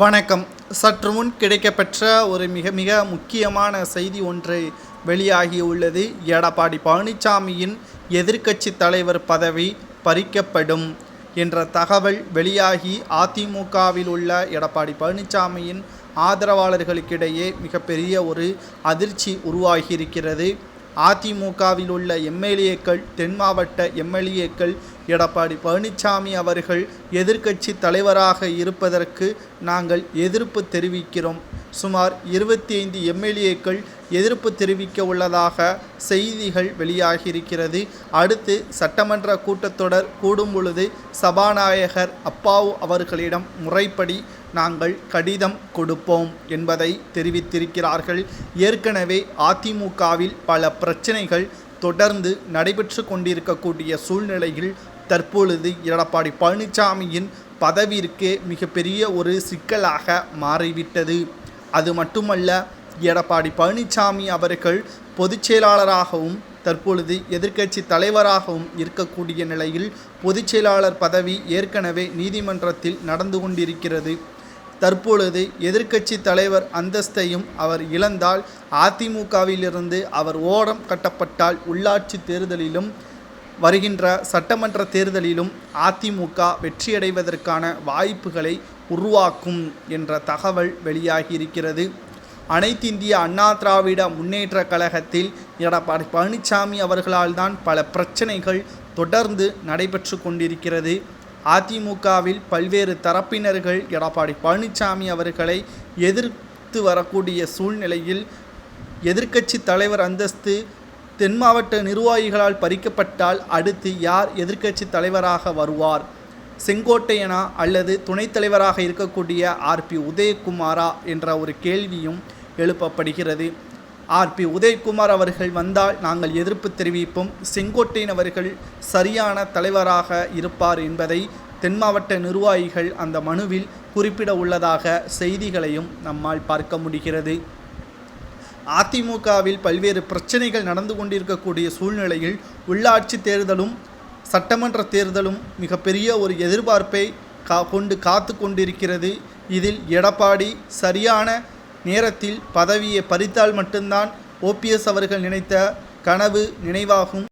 வணக்கம். சற்று முன் கிடைக்கப்பெற்ற ஒரு மிக மிக முக்கியமான செய்தி ஒன்று வெளியாகியுள்ளது எடப்பாடி பழனிசாமியின் எதிர்க்கட்சி தலைவர் பதவி பறிக்கப்படும் என்ற தகவல் வெளியாகி அதிமுகவில் உள்ள எடப்பாடி பழனிசாமியின் ஆதரவாளர்களுக்கிடையே மிகப்பெரிய ஒரு அதிர்ச்சி உருவாகியிருக்கிறது. அதிமுகவில் உள்ள எம்எல்ஏக்கள் தென் மாவட்ட எம்எல்ஏக்கள் எடப்பாடி பழனிசாமி அவர்கள் எதிர்க்கட்சி தலைவராக இருப்பதற்கு நாங்கள் எதிர்ப்பு தெரிவிக்கிறோம். சுமார் இருபத்தி ஐந்து எம்எல்ஏக்கள் எதிர்ப்பு தெரிவிக்க உள்ளதாக செய்திகள் வெளியாகியிருக்கிறது. அடுத்து சட்டமன்ற கூட்டத்தொடர் கூடும் பொழுது சபாநாயகர் அப்பாவு அவர்களிடம் முறைப்படி நாங்கள் கடிதம் கொடுப்போம் என்பதை தெரிவித்திருக்கிறார்கள். ஏற்கனவே அதிமுகவில் பல பிரச்சனைகள் தொடர்ந்து நடைபெற்று கொண்டிருக்கக்கூடிய சூழ்நிலையில் தற்பொழுது எடப்பாடி பழனிசாமியின் பதவியிற்கே மிகப்பெரிய ஒரு சிக்கலாக மாறிவிட்டது. அது மட்டுமல்ல எடப்பாடி பழனிசாமி அவர்கள் பொதுச் செயலாளராகவும் தற்பொழுது எதிர்க்கட்சி தலைவராகவும் இருக்கக்கூடிய நிலையில் பொதுச் செயலாளர் பதவி ஏற்கனவே நீதிமன்றத்தில் நடந்து கொண்டிருக்கிறது. தற்பொழுது எதிர்க்கட்சி தலைவர் அந்தஸ்தையும் அவர் இழந்தால் அதிமுகவிலிருந்து அவர் ஓரம் கட்டப்பட்டால் உள்ளாட்சி தேர்தலிலும் வருகின்ற சட்டமன்ற தேர்தலிலும் அதிமுக வெற்றியடைவதற்கான வாய்ப்புகளை உருவாக்கும் என்ற தகவல் வெளியாகியிருக்கிறது. அனைத்திந்திய அண்ணா திராவிட முன்னேற்ற கழகத்தில் எடப்பாடி பழனிசாமி அவர்களால் தான் பல பிரச்சனைகள் தொடர்ந்து நடைபெற்று கொண்டிருக்கிறது. அதிமுகவில் பல்வேறு தரப்பினர்கள் எடப்பாடி பழனிசாமி அவர்களை எதிர்த்து வரக்கூடிய சூழ்நிலையில் எதிர்க்கட்சி தலைவர் அந்தஸ்து தென் மாவட்ட நிர்வாகிகளால் பறிக்கப்பட்டால் அடுத்து யார் எதிர்க்கட்சி தலைவராக வருவார்? செங்கோட்டையனா அல்லது துணைத் தலைவராக இருக்கக்கூடிய ஆர்பி உதயகுமாரா என்ற ஒரு கேள்வியும் எழுப்பப்படுகிறது. ஆர்பி உதயகுமார் அவர்கள் வந்தால் நாங்கள் எதிர்ப்பு தெரிவிப்போம். செங்கோட்டையன் அவர்கள் சரியான தலைவராக இருப்பார் என்பதை தென் மாவட்ட நிர்வாகிகள் அந்த மனுவில் குறிப்பிட உள்ளதாக செய்திகளையும் நம்மால் பார்க்க முடிகிறது. அதிமுகவில் பல்வேறு பிரச்சனைகள் நடந்து கொண்டிருக்கக்கூடிய சூழ்நிலையில் உள்ளாட்சி தேர்தலும் சட்டமன்ற தேர்தலும் மிகப்பெரிய ஒரு எதிர்பார்ப்பை கா கொண்டு காத்து கொண்டிருக்கிறது. இதில் எடப்பாடி சரியான நேரத்தில் பதவியை பறித்தால் மட்டும்தான் ஓபிஎஸ் அவர்கள் நினைத்த கனவு நினைவாகும்.